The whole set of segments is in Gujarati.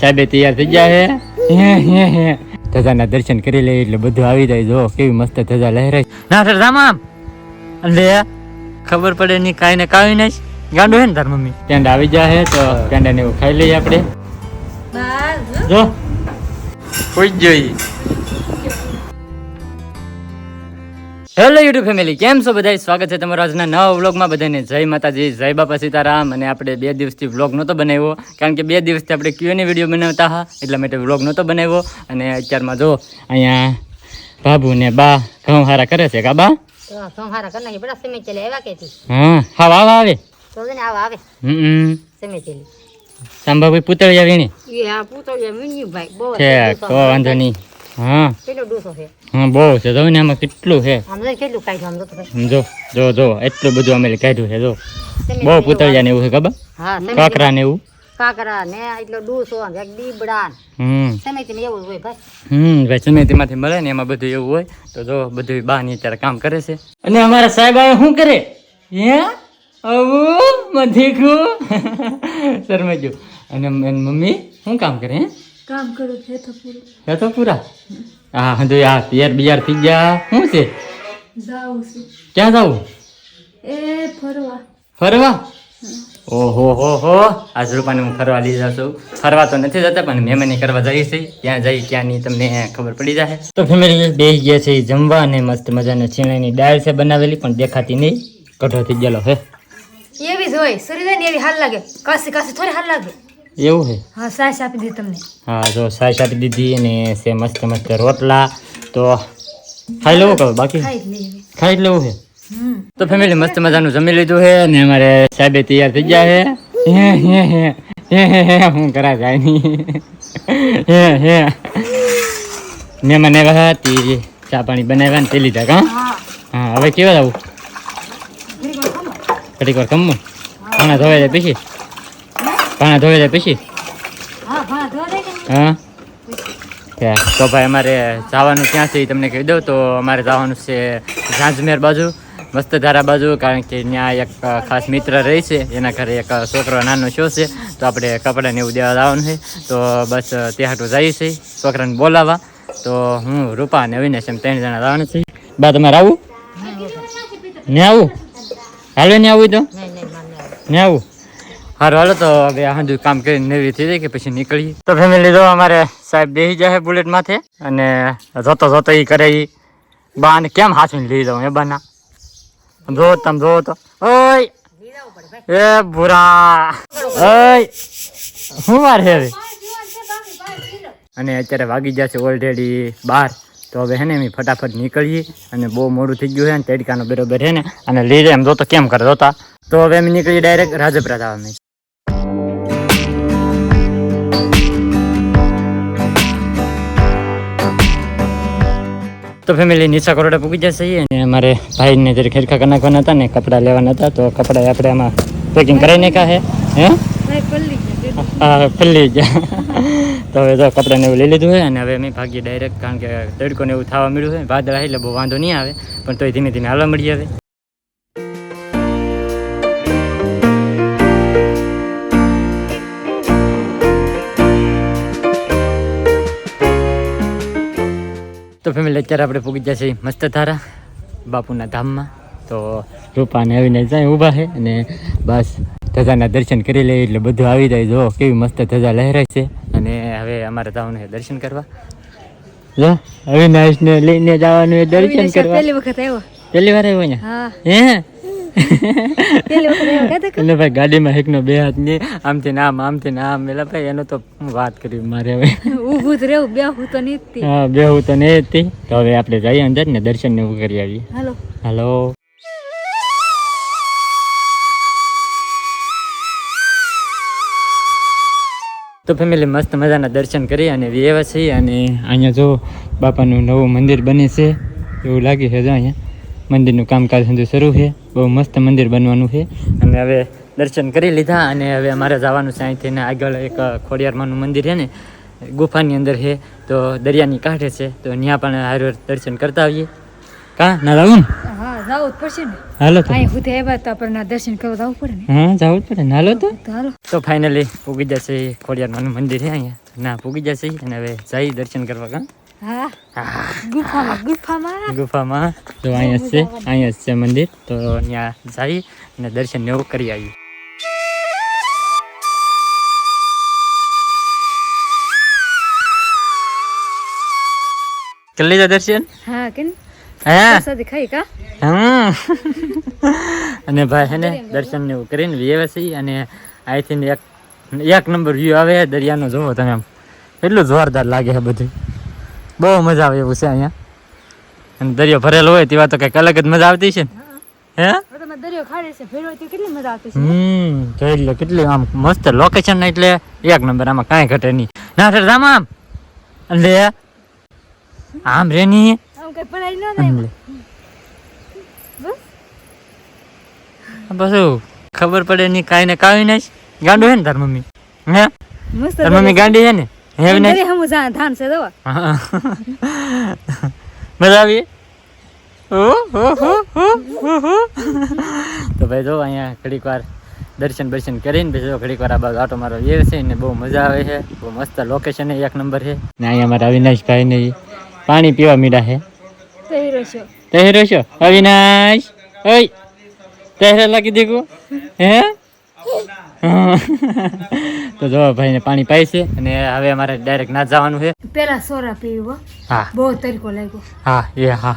સાહેબે તૈયાર થઈ ગયા હે? હે હે હે. ધજાના દર્શન કરી લે એટલે બધું આવી જાય. જો કેવી મસ્ત ધજા લહેરાય. ના સર રામા લે ખબર પડે નહીં કાંઈ ને કાઈ નહીં. ગાંડો હે ને તાર મમ્મી? ટેન્ડ આવી જાય હે તો ટેન્ડા ને એવું ખાઈ લઈએ આપણે. જો. કોઈ જ હેલો યુટ્યુબ ફેમિલી કેમ છો બધા સ્વાગત છે તમારા આજના નવા વ્લોગમાં બધાને જય માતાજી જય બાપા સીતારામ. અને આપણે બે દિવસથી વ્લોગ નહોતો બનાવ્યો કારણ કે બે દિવસથી આપણે ક્યુએની વીડિયો બનાવતા હતા એટલા માટે વ્લોગ નહોતો બનાવ્યો. અને અત્યારમાં જો અહીંયા બાબુ ને બા ઘઉં હારા કરે છે કા બા? સાંભાભાઈ પુતળિયા વીણી? એ આ પૂતો એ મિન્યુ ભાઈ વાંધો નહીં. હા. કેટલો ડૂસો છે? હા બહુ છે. જો ને આમાં કેટલું છે? આમ કેટલું કાઢ્યું આમ સમજો જો જો એટલું બધું અમે કાઢ્યું છે જો. બહુ પૂતળિયા ને એવું છે ખબર? હા કાકરા ને એવું. કાકરા ને એટલો ડૂસો એક દીબડા હમ. સમય એવું હોય ભાઈ. હમ ભાઈ સમિતિમાંથી મળે ને એમાં બધું એવું હોય તો જો બધું બા ની અત્યારે કામ કરે છે. અને અમારા સાહેબ આવે શું કરે? હે? આવું શરમાઈ અને મમ્મી શું કામ કરે હે? કામ કરું છે તો પૂરું હે પૂરા હા હજુ આ પિયર બિયાર થઈ ગયા. શું છે? જાઉં છું. ક્યાં જાઉં? એ ફરવા. ફરવા? ઓહો હો હો. આજ રૂપાને હું ફરવા લઈ જાઉં છું. ફરવા તો નથી જતા પણ મહેમાની કરવા જઈશ છીએ. ક્યાં જઈ ક્યાં નહીં તમને ખબર પડી જાય તો ફેમિલી બેસી ગયા છે જમવા અને મસ્ત મજાની છીણાની દાળ છે બનાવેલી પણ દેખાતી નહીં. કઢો થઈ ગયેલો હે. એવી જ હોય સૂર્યદાન એવી હાલ લાગે. કાસી કાસી થોડી હાલ લાગે. એવું છે હા સાસ આપી દીધી તમને. હા જો સાસ આપી દીધી અને છે મસ્ત મસ્ત રોટલા. તો ખાઈ લેવું કહું બાકી? ખાઈ લેવું. છે તો ફેમિલી મસ્ત મજાનું જમી લીધું છે અને અમારે સાહેબે તૈયાર થઈ ગયા છે હે હે હે હે હે હે હું કરા જાય નહીં. હે હે. મહેમાન આવ્યા હતી ચા પાણી બનાવ્યા ને તે લીધા કા? હા. હા હવે કેવા જવું ઘડીક વાર કમું કમવું પાણા ધોવાઈ જાય પછી? પાણા ધોઈ દે પછી? હા તો ભાઈ અમારે જવાનું ક્યાં છે એ તમને કહી દઉં. તો અમારે જવાનું છે ઝાંઝમેર બાજુ મસ્તધારા બાજુ કારણ કે ત્યાં એક ખાસ મિત્ર રહે છે. એના ઘરે એક છોકરો નાનો શો છે. તો આપણે કપડાને એવું દેવા જવાનું છે. તો બસ ત્યાં હાટું જઈએ છીએ. છોકરાને બોલાવવા. તો હું રૂપા અને અવિનાશ એમ ત્રણ જણા જવાનું છે બા તમારે આવું? ને આવું? હાલો ને આવું તો? ને આવું? હારું, હાલો તો હવે હજુ કામ કરીને નવી થઈ જાય કે પછી નીકળીએ. તો ફેમિલી જો અમારે સાહેબ બેસી જાય બુલેટ માથે અને જોતો જોતો એ કરે એ બા ને કેમ હાથવીને લઈ જાઉં એ બાના? જો તમે જો તો, ઓય, એ ભૂરા. ઓય શું વાર છે હવે? અને અત્યારે વાગી છે ઓલરેડી બાર, તો હવે હે ને એમ ફટાફટ નીકળીએ અને બહુ મોડું થઈ ગયું છે ને, તડકાનો બરોબર છે ને, અને લઈ જાય એમ જોતો કેમ કરે જોતા. તો હવે એમ નીકળી ડાયરેક્ટ રાજપરા જવા અમે. તો ફેમિલી નીચા કરોડે પૂગી જશે અને અમારે ભાઈને જરી ખેરખા કરી નાખવાના હતા ને કપડાં લેવાના હતા તો કપડાં આપણે આમાં પેકિંગ કરાવી નાખ્યા હે? હે હા પલ્લી ગયા તો હવે તો કપડાને એવું લઈ લીધું હોય અને હવે અમે ભાગીએ ડાયરેક્ટ કારણ કે તડકોને એવું થવા મળ્યું હોય વાદળ એટલે બહુ વાંધો નહીં આવે પણ તોય ધીમે ધીમે હાલવા મળી આવે તો ફેમિલી અત્યારે આપણે પૂગી ગયા છીએ મસ્ત ધારા બાપુના ધામમાં. તો રૂપાને આવીને જાય ઊભા છે અને બસ ધજાના દર્શન કરી લઈએ એટલે બધું આવી જાય. જો કેવી મસ્ત ધજા લહેરાય છે. અને હવે અમારે જવાનું દર્શન કરવા. જો અવિનાશને લઈને જવાનું દર્શન કરવા. પહેલી વખત આવ્યો. પહેલી વાર આવ્યો હે. હા? હે એટલે ભાઈ ગાડીમાં એકનો બે હાથ ને આમથી ને આમ આમથી ને આમ. એટલે ભાઈ એનો તો વાત કરી મારે હવે. ઊભું જ રહેવું બેહું તો નહીં હા બેહું તો નહીં હતી તો. હવે આપણે જઈએ અંદર ને દર્શન ને એવું કરી આવીએ. હાલો. હાલો. તો ફેમિલી મસ્ત મજાના દર્શન કરી અને એવા છીએ અને અહીંયા જો બાપાનું નવું મંદિર બને છે. એવું લાગે છે જો અહીંયા. મંદિરનું કામકાજ હજુ શરૂ છે. બહુ મસ્ત મંદિર બનવાનું છે. અને હવે દર્શન કરી લીધા અને હવે અમારે જવાનું છે અહીંથી આગળ એક ખોડિયારમાંનું મંદિર છે ને ગુફાની અંદર છે. તો દરિયાની કાંઠે છે. તો ત્યાં પણ હારું દર્શન કરતા આવીએ. કા? ના હા જવું જ પડશે ને. હાલો તો. અહીં સુધી આવ્યા તો આપણને દર્શન કરવા જવું પડે ને. હા જવું જ પડે ને. હાલો તો. તો હાલો. તો ફાઇનલી પૂગી જશે ખોડિયારમાંનું મંદિર છે અહીંયા. ના પૂગી જશે અને હવે જઈ દર્શન કરવા કાં? હા. ગુફામાં ગુફામાં? ગુફામાં. તો અહીંયા છે અહીંયા છે મંદિર. તો ત્યાં જઈ અને દર્શન એવું કરી આવી કરી લીધા દર્શન? હા કે હા? પ્રસાદી ખાઈ કા? હમ. અને ભાઈ હે ને દર્શન ને એવું કરીને વ્યવસાય છે અને થિંક એક એક નંબર વ્યૂ આવે દરિયાનો જોવો તમે આમ. એટલું જોરદાર લાગે છે બધું. બહુ મજા આવે એવું છે અહીંયા. અને દરિયો ભરેલો હોય તેવા તો કંઈક અલગ જ મજા આવતી છે હે. દરિયો ખાડે છે ભેળો કેટલી મજા આવતી છે હમ જોઈ લો કેટલી આમ મસ્ત લોકેશન એટલે એક નંબર આમાં કાંઈ ઘટે નહીં. ના સર રામ આમ. લે આમ રે ની. આમ કઈ પડાઈ ન થાય લે. બસ. ખબર પડે નહીં કાઈ ને કાઈ નહીં ગાંડો હે ને તાર મમ્મી? હે? મસ્ત તાર મમ્મી ગાંડી છે. ને? હે ને દરિયા જા ધાન છે દવા. મજા આવી. તો ભાઈ જો અહીંયા ઘડીક વાર દર્શન બર્શન કરીને પછી જો ઘડીક વાર આ બાજુ આટો મારો એ છે ને બહુ મજા આવે છે. બહુ મસ્ત લોકેશન એક નંબર છે. ને અહીંયા મારા અવિનાશભાઈ ને પાણી પીવા મીડા છે. તહેરો છો અવિનાશ ઓય તહેરા લાગી દેખો હે હા. તો જો ભાઈને પાણી પાય છે અને હવે અમારે ડાયરેક્ટ ના જવાનું છે. પેલા સોરા પીવો. હા. બહુ તરીકો લાગ્યો. હા એ હા.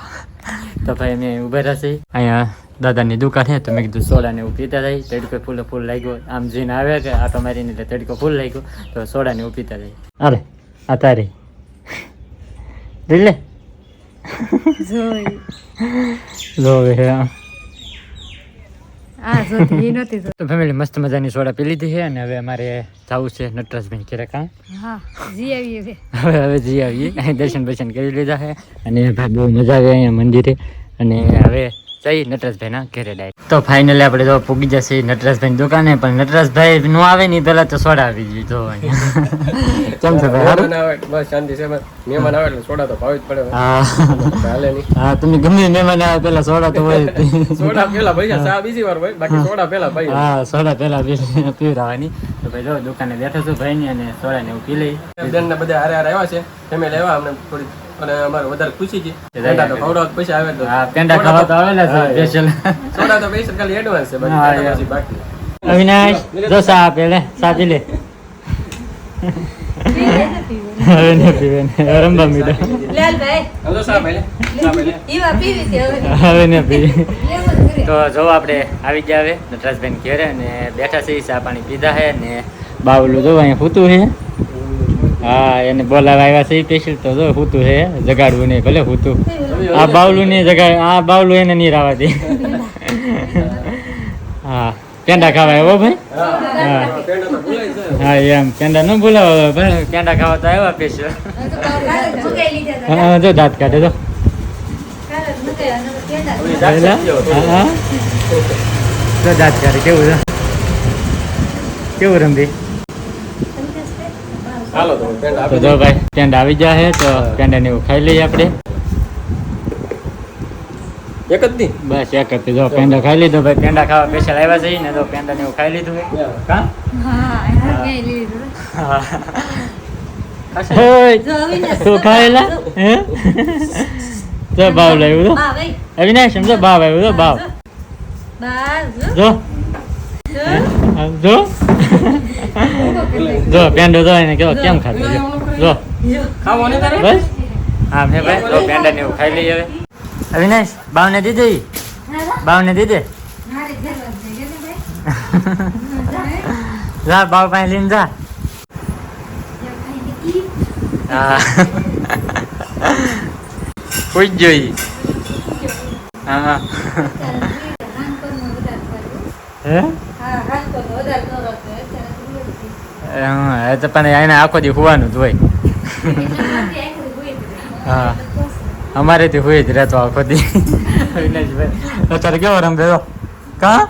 તો ભાઈ અમે ઊભા રહેશે. અહીંયા દાદાની દુકાન છે તો મેં કીધું સોડા ને એવું પીતા જાય. તડકો ફૂલ ફૂલ લાગ્યો. આમ જઈને આવે કે આટો મારીને એટલે તડકો ફૂલ લાગ્યો. તો સોડા ને એવું પીતા જાય. અરે આ તારી. લે. જોઈ. લો હવે હા. આ જોતી એ નહોતી તો ફેમિલી મસ્ત મજાની સોડા પી લીધી છે અને હવે અમારે જવું છે નટરાજભાઈ ઘરે કાં? હા જી આવીએ હવે હવે જી આવીએ. અહીં દર્શન બર્શન કરી લીધા છે અને ભાઈ બહુ મજા આવે અહીંયા મંદિરે. અને હવે જઈ નટરાજભાઈના ઘરે ડાયરેક્ટ તો ફાઇનલી આપણે તો પૂગી જશે નટરાજભાઈની દુકાને પણ નટરાજભાઈ નો આવે નહીં પહેલા તો સોડા આવી ગઈ જો. કેમ છે ભાઈ? બસ શાંતિ છે મહેમાન આવે એટલે સોડા તો ભાવી જ પડે હા. હાલે નહીં. હા તમે ગમે મહેમાન આવે પહેલા સોડા તો હોય જ. સોડા પેલા ભાઈ ચા બીજી વાર ભાઈ બાકી સોડા પેલા ભાઈ હા સોડા પહેલા પી- પીવડાવવાની. તો ભાઈ જો દુકાને બેઠો છું ભાઈની અને સોડા ને હું પી લઈ. બધા હારે હારે આવ્યા છે ફેમિલી આવ્યા અમને થોડી અને અમારે વધારે ખુશી છે. પેંડા તો ખવડાવ પૈસા આવે તો. હા પેંડા ખાવા તો આવે ને સ્પેશિયલ સોડા તો પૈસા ખાલી એડવાન્સ છે બાકી બાકી. અવિનાશ જો સા આપે લે સા લે. હવે પીવે ને. રંબા લાલભાઈ. ઈવા પીવી હવે. પીવે તો જો આપણે આવી ગયા હવે નટરાજબેન ઘેરે અને બેઠા છે ચા પાણી પીધા છે ને બાવલું જો અહીંયા ફૂતું છે હા, એને બોલાવા આવ્યા છે સ્પેશિયલ તો જો ફૂતું છે, જગાડવું નહીં, ભલે હૂતું. આ બાવલું નહીં જગાડ, આ બાવલું એને નહીં રાવા દે. હા, પેંડા ખાવા આવ્યો ભાઈ? હા. તો એમ, પેંડા ન બોલાવો ભાઈ, પેંડા ખાવા તો આવ્યા સ્પેશિયલ હતા. હા, જો દાંત કાઢે તો હતા. હા. જો દાંત કાઢે, કેવું છે? કેવું રમવી? હાલો તો જો દો ભાઈ ટેન્ટ આવી જાય છે તો ટેન્ટ ને એવું ખાઈ લઈએ આપણે. એક જ દી બસ એક જ જો પેંડા ખાઈ લીધો ભાઈ. પેંડા ખાવા સ્પેશિયલ આવ્યા છે ને તો પેંડા ને એવું ખાઈ લીધું કા? હા એના લીધું? ઓય, જો અવિનાશ તું ખાયેલા? હે? જો ભાવ લાવ્યું તો. અવિનાશ સમજો ભાવ આવ્યો તો ભાવ. જો. જો. જો પેન્ડો જો એને કેવો કેમ ખાતો જો. જો. ખાવો ને તારે? બસ. હા મેં ભાઈ જો પેંડા ને એવું ખાઈ લઈએ હવે. અવિનાશ બાવને દીધી બાવને દીધે જ બાવ પાસે લઈને જા. હા. પૂછ જોઈ હા. હે? હા હા તો પણ એને આખો દી હોવાનું જ હોય. હા. અમારેથી હોય જ રહેતો આખો દી. અવિનાશભાઈ અત્યારે કેવો રમ બેરો કા?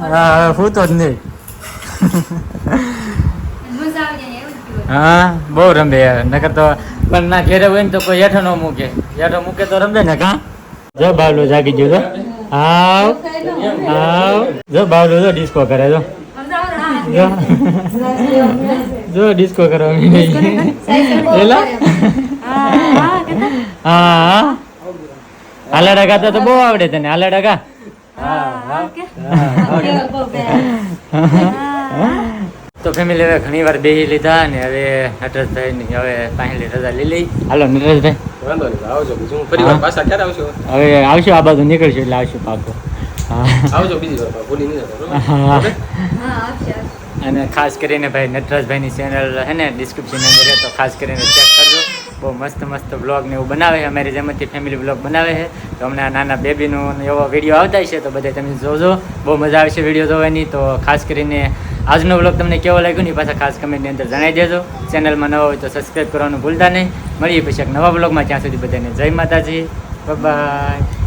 હા હું તો જ નહીં. હા બહુ રમે યાર નકર તો પણ ના ઘેરે હોય ને તો કોઈ હેઠો ન મૂકે. હેઠો મૂકે તો રમે ને કા? જો બાવલો જાગી ગયો તો આવ. આવ. જો બાવલો જો ડિસ્કો કરે જો. જો. જો ડિસ્કો કરવા એલા? હા. હાલા ડગા તો બહુ આવડે તને હાલા ડગા તો ફેમિલી હવે ઘણી વાર બેસી લીધા અને હવે નટરાજભાઈ હવે પાણી રજા લઈ લઈ. હાલો નટરાજભાઈ. વાંધો નહીં આવજો બીજું. હું ફરી વાર પાછા ક્યારે આવશો? હવે આવશું આ બાજુ નીકળશું એટલે આવશું પાકો આવજો બીજી વાર ભૂલી નહીં? હા. અને ખાસ કરીને ભાઈ નટરાજભાઈની ચેનલ હે ને ડિસ્ક્રિપ્શન અંદર તો ખાસ કરીને ચેક કરજો. બહુ મસ્ત મસ્ત બ્લોગ ને એવું બનાવે છે. અમારી જેમથી ફેમિલી બ્લોગ બનાવે છે. તો હમણાં નાના બેબીનું એવો વીડિયો આવતા છે, તો બધા તમે જોજો. બહુ મજા આવશે વીડિયો જોવાની. તો ખાસ કરીને આજનો બ્લોગ તમને કેવો લાગ્યો ને પાછા ખાસ કમેન્ટની અંદર જણાવી દેજો. ચેનલમાં નવા હોય તો સબસ્ક્રાઈબ કરવાનું ભૂલતા નહીં. મળીએ પછી એક નવા બ્લોગમાં ત્યાં સુધી બધાને જય માતાજી. બાય